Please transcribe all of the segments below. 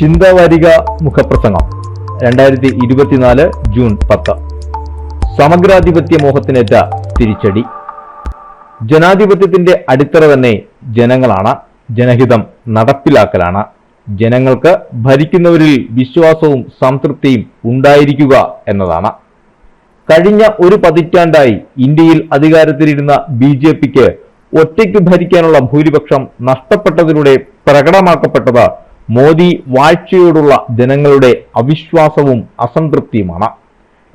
ചിന്തവാരിക മുഖപ്രസംഗം. രണ്ടായിരത്തി ഇരുപത്തിനാല് ജൂൺ പത്ത്. സമഗ്രാധിപത്യ മോഹത്തിനേറ്റ തിരിച്ചടി. ജനാധിപത്യത്തിന്റെ അടിത്തറ തന്നെ ജനങ്ങളാണ് ജനഹിതം നടപ്പിലാക്കലാണ്. ജനങ്ങൾക്ക് ഭരിക്കുന്നവരിൽ വിശ്വാസവും സംതൃപ്തിയും ഉണ്ടായിരിക്കുക എന്നതാണ്. കഴിഞ്ഞ ഒരു പതിറ്റാണ്ടായി ഇന്ത്യയിൽ അധികാരത്തിലിരുന്ന ബി ജെ പിക്ക് ഒറ്റയ്ക്ക് ഭരിക്കാനുള്ള ഭൂരിപക്ഷം നഷ്ടപ്പെട്ടതിലൂടെ പ്രകടമാക്കപ്പെട്ടത് മോദി വാഴ്ചയോടുള്ള ജനങ്ങളുടെ അവിശ്വാസവും അസംതൃപ്തിയുമാണ്.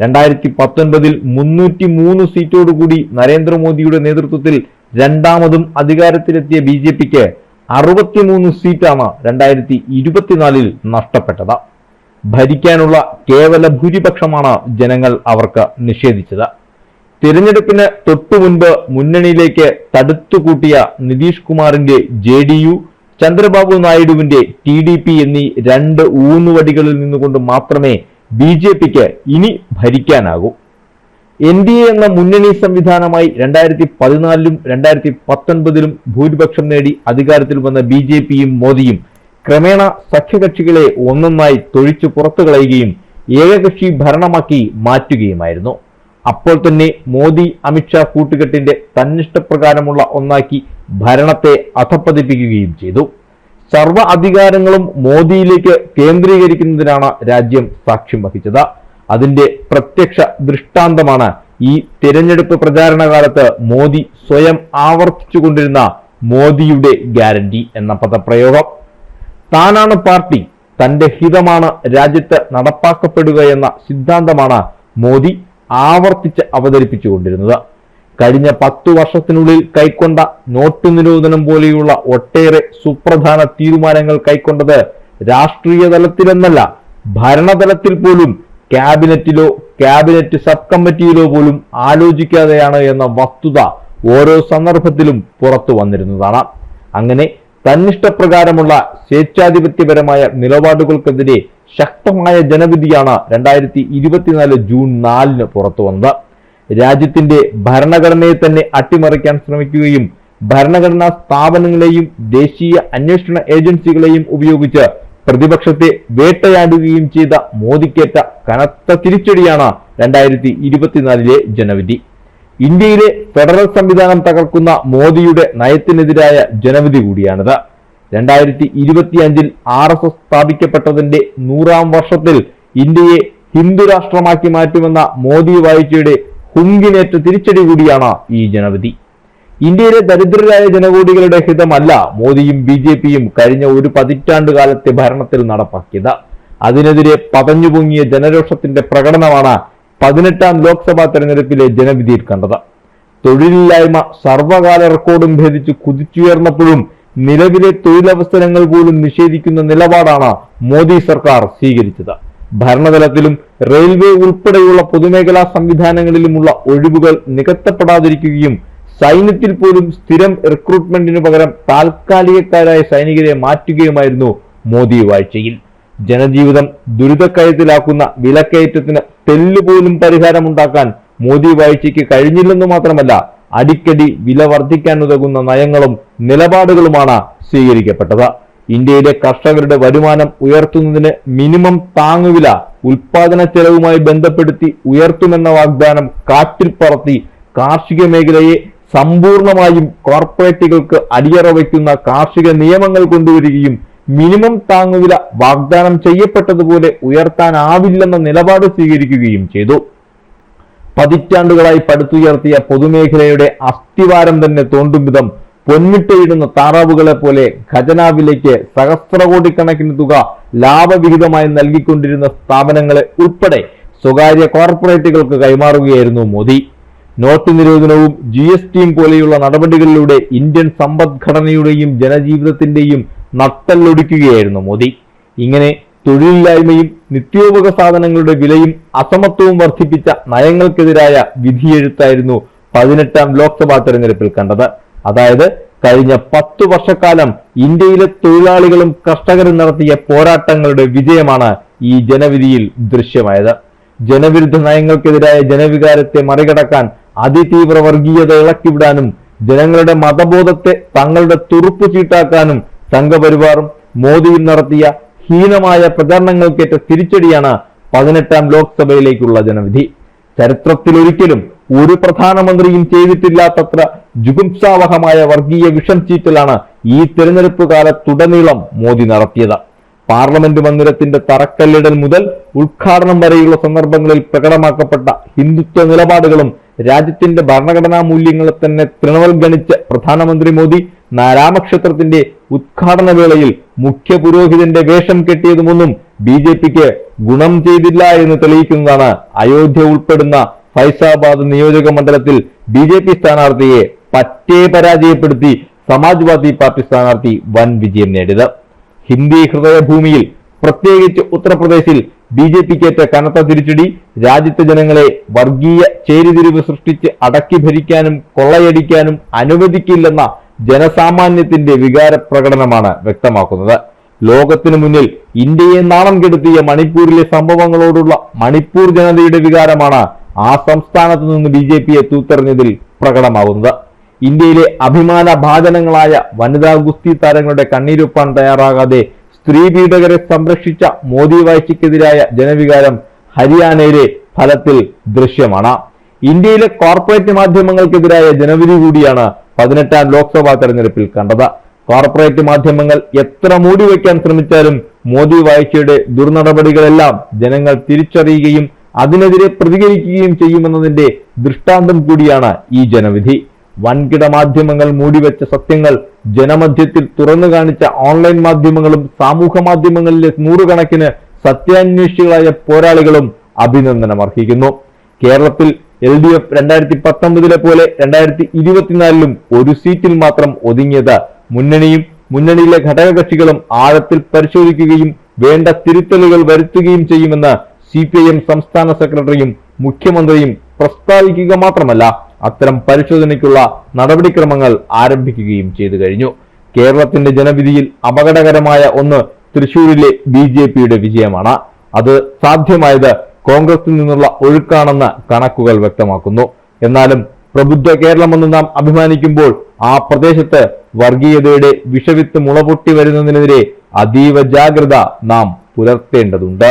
രണ്ടായിരത്തി പത്തൊൻപതിൽ മുന്നൂറ്റി മൂന്ന് സീറ്റോടുകൂടി നരേന്ദ്രമോദിയുടെ നേതൃത്വത്തിൽ രണ്ടാമതും അധികാരത്തിലെത്തിയ ബി ജെ പിക്ക് അറുപത്തിമൂന്ന് സീറ്റാണ് രണ്ടായിരത്തി ഇരുപത്തിനാലിൽ നഷ്ടപ്പെട്ടത്. ഭരിക്കാനുള്ള കേവല ഭൂരിപക്ഷമാണ് ജനങ്ങൾ അവർക്ക് നിഷേധിച്ചത്. തിരഞ്ഞെടുപ്പിന് തൊട്ടുമുൻപ് മുന്നണിയിലേക്ക് തടുത്തുകൂട്ടിയ നിതീഷ് കുമാറിന്റെ ജെ ഡി യു ചന്ദ്രബാബു നായിഡുവിന്റെ ടി ഡി പി എന്നീ രണ്ട് ഊന്നുവടികളിൽ നിന്നുകൊണ്ട് മാത്രമേ ബി ജെ പിക്ക് ഇനി ഭരിക്കാനാകൂ. എൻ ഡി എ എന്ന മുന്നണി സംവിധാനമായി രണ്ടായിരത്തി പതിനാലിലും രണ്ടായിരത്തി പത്തൊൻപതിലും ഭൂരിപക്ഷം നേടി അധികാരത്തിൽ വന്ന ബി ജെ പിയും മോദിയും ക്രമേണ സഖ്യകക്ഷികളെ ഒന്നൊന്നായി തൊഴിച്ചു പുറത്തു കളയുകയും ഏകകക്ഷി ഭരണമാക്കി മാറ്റുകയുമായിരുന്നു. അപ്പോൾ തന്നെ മോദി അമിത്ഷാ കൂട്ടുകെട്ടിന്റെ തന്നിഷ്ടപ്രകാരമുള്ള ഒന്നാക്കി ഭരണത്തെ അധപ്പതിപ്പിക്കുകയും ചെയ്തു. സർവ അധികാരങ്ങളും മോദിയിലേക്ക് കേന്ദ്രീകരിക്കുന്നതിനാണ് രാജ്യം സാക്ഷ്യം വഹിച്ചത്. അതിന്റെ പ്രത്യക്ഷ ദൃഷ്ടാന്തമാണ് ഈ തിരഞ്ഞെടുപ്പ് പ്രചാരണ കാലത്ത് മോദി സ്വയം ആവർത്തിച്ചുകൊണ്ടിരുന്ന മോദിയുടെ ഗ്യാരണ്ടി എന്ന പദപ്രയോഗം. താനാണ് പാർട്ടി തന്റെ ഹിതമാണ് രാജ്യത്ത് നടപ്പാക്കപ്പെടുക എന്ന സിദ്ധാന്തമാണ് മോദി. ആവർത്തിച്ച് അവതരിപ്പിച്ചുകൊണ്ടിരുന്നത്. കഴിഞ്ഞ പത്തു വർഷത്തിനുള്ളിൽ കൈക്കൊണ്ട നോട്ട് നിരോധനം പോലെയുള്ള ഒട്ടേറെ സുപ്രധാന തീരുമാനങ്ങൾ കൈക്കൊണ്ടത് രാഷ്ട്രീയ തലത്തിലെന്നല്ല ഭരണതലത്തിൽ പോലും ക്യാബിനറ്റിലോ ക്യാബിനറ്റ് സബ് കമ്മിറ്റിയിലോ പോലും ആലോചിക്കാതെയാണ് എന്ന വസ്തുത ഓരോ സന്ദർഭത്തിലും പുറത്തു വന്നിരുന്നതാണ്. അങ്ങനെ തന്നിഷ്ടപ്രകാരമുള്ള സ്വേച്ഛാധിപത്യപരമായ നിലപാടുകൾക്കെതിരെ ശക്തമായ ജനവിധിയാണ് രണ്ടായിരത്തി ഇരുപത്തിനാല് ജൂൺ നാലിന് പുറത്തു വന്നത്. രാജ്യത്തിന്റെ ഭരണഘടനയെ തന്നെ അട്ടിമറിക്കാൻ ശ്രമിക്കുകയും ഭരണഘടനാ സ്ഥാപനങ്ങളെയും ദേശീയ അന്വേഷണ ഏജൻസികളെയും ഉപയോഗിച്ച് പ്രതിപക്ഷത്തെ വേട്ടയാടുകയും ചെയ്ത മോദിക്കേറ്റ കനത്ത തിരിച്ചടിയാണ് രണ്ടായിരത്തി ഇരുപത്തിനാലിലെ ജനവിധി. ഇന്ത്യയിലെ ഫെഡറൽ സംവിധാനം തകർക്കുന്ന മോദിയുടെ നയത്തിനെതിരായ ജനവിധി കൂടിയാണിത്. രണ്ടായിരത്തി ഇരുപത്തിയഞ്ചിൽ ആർ എസ് എസ് സ്ഥാപിക്കപ്പെട്ടതിന്റെ നൂറാം വർഷത്തിൽ ഇന്ത്യയെ ഹിന്ദു രാഷ്ട്രമാക്കി മാറ്റുമെന്ന മോദി വാഴ്ചയുടെ ഹുങ്കിനേറ്റ തിരിച്ചടി കൂടിയാണ് ഈ ജനവിധി. ഇന്ത്യയിലെ ദരിദ്രരായ ജനകൂടികളുടെ ഹിതമല്ല മോദിയും ബി ജെ പിയും കഴിഞ്ഞ ഒരു പതിറ്റാണ്ട് കാലത്തെ ഭരണത്തിൽ നടപ്പാക്കിയത്. അതിനെതിരെ പതഞ്ഞുപൊങ്ങിയ ജനരോഷത്തിന്റെ പ്രകടനമാണ് പതിനെട്ടാം ലോക്സഭാ തെരഞ്ഞെടുപ്പിലെ ജനവിധിയിൽ കണ്ടത്. തൊഴിലില്ലായ്മ സർവകാല റെക്കോർഡും ഭേദിച്ച് കുതിച്ചുയർന്നപ്പോഴും നിലവിലെ തൊഴിലവസരങ്ങൾ പോലും നിഷേധിക്കുന്ന നിലപാടാണ് മോദി സർക്കാർ സ്വീകരിച്ചത്. ഭരണതലത്തിലും റെയിൽവേ ഉൾപ്പെടെയുള്ള പൊതുമേഖലാ സംവിധാനങ്ങളിലുമുള്ള ഒഴിവുകൾ നികത്തപ്പെടാതിരിക്കുകയും സൈന്യത്തിൽ പോലും സ്ഥിരം റിക്രൂട്ട്മെന്റിനു പകരം താൽക്കാലികക്കാരായ സൈനികരെ മാറ്റുകയുമായിരുന്നു മോദി വാഴ്ചയിൽ. ജനജീവിതം ദുരിതക്കയത്തിലാക്കുന്ന വിലക്കയറ്റത്തിന് തെല്ലുപോലും പരിഹാരമുണ്ടാക്കാൻ മോദി വാഴ്ചയ്ക്ക് കഴിഞ്ഞില്ലെന്ന് മാത്രമല്ല അടിക്കടി വില വർദ്ധിക്കാനുതകുന്ന നയങ്ങളും നിലപാടുകളുമാണ് സ്വീകരിക്കപ്പെട്ടത്. ഇന്ത്യയിലെ കർഷകരുടെ വരുമാനം ഉയർത്തുന്നതിന് മിനിമം താങ്ങുവില ഉൽപാദന ചെലവുമായി ബന്ധപ്പെടുത്തി ഉയർത്തുമെന്ന വാഗ്ദാനം കാറ്റിൽ പറത്തി കാർഷിക മേഖലയെ സമ്പൂർണമായും കോർപ്പറേറ്റുകൾക്ക് അടിയറ വയ്ക്കുന്ന കാർഷിക നിയമങ്ങൾ കൊണ്ടുവരികയും മിനിമം താങ്ങുവില വാഗ്ദാനം ചെയ്യപ്പെട്ടതുപോലെ ഉയർത്താനാവില്ലെന്ന നിലപാട് സ്വീകരിക്കുകയും ചെയ്തു. പതിറ്റാണ്ടുകളായി പടുത്തുയർത്തിയ പൊതുമേഖലയുടെ അസ്ഥിവാരം തന്നെ തോണ്ടും വിധം പൊന്മിട്ടയിടുന്ന താറാവുകളെ പോലെ ഖജനാവിലേക്ക് സഹസ്രകോടിക്കണക്കിന് തുക ലാഭവിഹിതമായി നൽകിക്കൊണ്ടിരുന്ന സ്ഥാപനങ്ങളെ ഉൾപ്പെടെ സ്വകാര്യ കോർപ്പറേറ്റുകൾക്ക് കൈമാറുകയായിരുന്നു മോദി. നോട്ട് നിരോധനവും ജി എസ് ടിയും പോലെയുള്ള നടപടികളിലൂടെ ഇന്ത്യൻ സമ്പദ്ഘടനയുടെയും ജനജീവിതത്തിന്റെയും നട്ടല്ലൊടിക്കുകയായിരുന്നു മോദി. ഇങ്ങനെ തൊഴിലില്ലായ്മയും നിത്യോപക സാധനങ്ങളുടെ വിലയും അസമത്വവും വർദ്ധിപ്പിച്ച നയങ്ങൾക്കെതിരായ വിധിയെഴുത്തായിരുന്നു പതിനെട്ടാം ലോക്സഭാ തെരഞ്ഞെടുപ്പിൽ കണ്ടത്. അതായത് കഴിഞ്ഞ പത്തു വർഷക്കാലം ഇന്ത്യയിലെ തൊഴിലാളികളും കർഷകരും നടത്തിയ പോരാട്ടങ്ങളുടെ വിജയമാണ് ഈ ജനവിധിയിൽ ദൃശ്യമായത്. ജനവിരുദ്ധ നയങ്ങൾക്കെതിരായ ജനവികാരത്തെ മറികടക്കാൻ അതിതീവ്ര വർഗീയത ഇളക്കിവിടാനും ജനങ്ങളുടെ മതബോധത്തെ തങ്ങളുടെ തുറുപ്പ് ചീട്ടാക്കാനും സംഘപരിവാറും മോദിയും നടത്തിയ ഹീനമായ പ്രചാരണങ്ങൾക്കേറ്റ തിരിച്ചടിയാണ് പതിനെട്ടാം ലോക്സഭയിലേക്കുള്ള ജനവിധി. ചരിത്രത്തിലൊരിക്കലും ഒരു പ്രധാനമന്ത്രിയും ചെയ്തിട്ടില്ലാത്തത്ര ജുഗുപ്സാവഹമായ വർഗീയ വിഷം ചീറ്റലാണ് ഈ തെരഞ്ഞെടുപ്പ് കാലത്തുടനീളം മോദി നടത്തിയത്. പാർലമെന്റ് മന്ദിരത്തിന്റെ തറക്കല്ലിടൽ മുതൽ ഉദ്ഘാടനം വരെയുള്ള സന്ദർഭങ്ങളിൽ പ്രകടമാക്കപ്പെട്ട ഹിന്ദുത്വ നിലപാടുകളും രാജ്യത്തിന്റെ ഭരണഘടനാ മൂല്യങ്ങളെ തന്നെ തൃണവൽഗണിച്ച് പ്രധാനമന്ത്രി മോദി നാരാമക്ഷേത്രത്തിന്റെ ഉദ്ഘാടന വേളയിൽ മുഖ്യ പുരോഹിതന്റെ വേഷം കെട്ടിയതുമൊന്നും ബി ജെ പിക്ക് ഗുണം ചെയ്തില്ല എന്ന് തെളിയിക്കുന്നതാണ് അയോധ്യ ഉൾപ്പെടുന്ന ഫൈസാബാദ് നിയോജക മണ്ഡലത്തിൽ ബി ജെ പി സ്ഥാനാർത്ഥിയെ പറ്റേ പരാജയപ്പെടുത്തി സമാജ്വാദി പാർട്ടി സ്ഥാനാർത്ഥി വൻ വിജയം നേടിയത്. ഹിന്ദി ഹൃദയഭൂമിയിൽ പ്രത്യേകിച്ച് ഉത്തർപ്രദേശിൽ ബി ജെ പിക്കേറ്റ കനത്ത തിരിച്ചടി രാജ്യത്തെ ജനങ്ങളെ വർഗീയ ചേരിതിരിവ് സൃഷ്ടിച്ച് അടക്കി ഭരിക്കാനും കൊള്ളയടിക്കാനും അനുവദിക്കില്ലെന്ന ജനസാമാന്യത്തിന്റെ വികാര പ്രകടനമാണ് വ്യക്തമാക്കുന്നത്. ലോകത്തിനു മുന്നിൽ ഇന്ത്യയെ നാണം കെടുത്തിയ മണിപ്പൂരിലെ സംഭവങ്ങളോടുള്ള മണിപ്പൂർ ജനതയുടെ വികാരമാണ് ആ സംസ്ഥാനത്ത് നിന്ന് ബി ജെ പിയെ തൂത്തെറിഞ്ഞതിൽ പ്രകടമാകുന്നത്. ഇന്ത്യയിലെ അഭിമാന ഭാജനങ്ങളായ വനിതാ ഗുസ്തി താരങ്ങളുടെ കണ്ണീരൊപ്പാൻ തയ്യാറാകാതെ സ്ത്രീ പീഡകരെ സംരക്ഷിച്ച മോദി വാഴ്ചയ്ക്കെതിരായ ജനവികാരം ഹരിയാനയിലെ ഫലത്തിൽ ദൃശ്യമാണ്. ഇന്ത്യയിലെ കോർപ്പറേറ്റ് മാധ്യമങ്ങൾക്കെതിരായ ജനവിധി കൂടിയാണ് പതിനെട്ടാം ലോക്സഭാ തെരഞ്ഞെടുപ്പിൽ കണ്ടത്. കോർപ്പറേറ്റ് മാധ്യമങ്ങൾ എത്ര മൂടി വയ്ക്കാൻ ശ്രമിച്ചാലും മോദി വാഴ്ചയുടെ ദുർനടപടികളെല്ലാം ജനങ്ങൾ തിരിച്ചറിയുകയും അതിനെതിരെ പ്രതികരിക്കുകയും ചെയ്യുമെന്നതിന്റെ ദൃഷ്ടാന്തം കൂടിയാണ് ഈ ജനവിധി. വൻകിട മാധ്യമങ്ങൾ മൂടിവെച്ച സത്യങ്ങൾ ജനമധ്യത്തിൽ തുറന്നു കാണിച്ച ഓൺലൈൻ മാധ്യമങ്ങളും സാമൂഹ്യ മാധ്യമങ്ങളിലെ നൂറുകണക്കിന് സത്യാന്വേഷികളായ പോരാളികളും അഭിനന്ദനം അർഹിക്കുന്നു കേരളത്തിൽ എൽ ഡി എഫ് രണ്ടായിരത്തി പത്തൊമ്പതിലെ പോലെ രണ്ടായിരത്തി ഇരുപത്തിനാലിലും ഒരു സീറ്റിൽ മാത്രം ഒതുങ്ങിയത് മുന്നണിയും മുന്നണിയിലെ ഘടകകക്ഷികളും ആഴത്തിൽ പരിശോധിക്കുകയും വേണ്ട തിരുത്തലുകൾ വരുത്തുകയും ചെയ്യുമെന്ന് സി പി ഐ എം സംസ്ഥാന സെക്രട്ടറിയും മുഖ്യമന്ത്രിയും പ്രസ്താവിക്കുക മാത്രമല്ല അത്തരം പരിശോധനയ്ക്കുള്ള നടപടിക്രമങ്ങൾ ആരംഭിക്കുകയും ചെയ്തു കഴിഞ്ഞു. കേരളത്തിന്റെ ജനവിധിയിൽ അപകടകരമായ ഒന്ന് തൃശൂരിലെ ബി ജെ പിയുടെ വിജയമാണ്. അത് സാധ്യമായത് കോൺഗ്രസിൽ നിന്നുള്ള ഒഴുക്കാണെന്ന് കണക്കുകൾ വ്യക്തമാക്കുന്നു. എന്നാലും പ്രബുദ്ധ കേരളമെന്ന് നാം അഭിമാനിക്കുമ്പോൾ ആ പ്രദേശത്ത് വർഗീയതയുടെ വിഷവിത്ത് മുളപൊട്ടി വരുന്നതിനെതിരെ അതീവ ജാഗ്രത നാം പുലർത്തേണ്ടതുണ്ട്.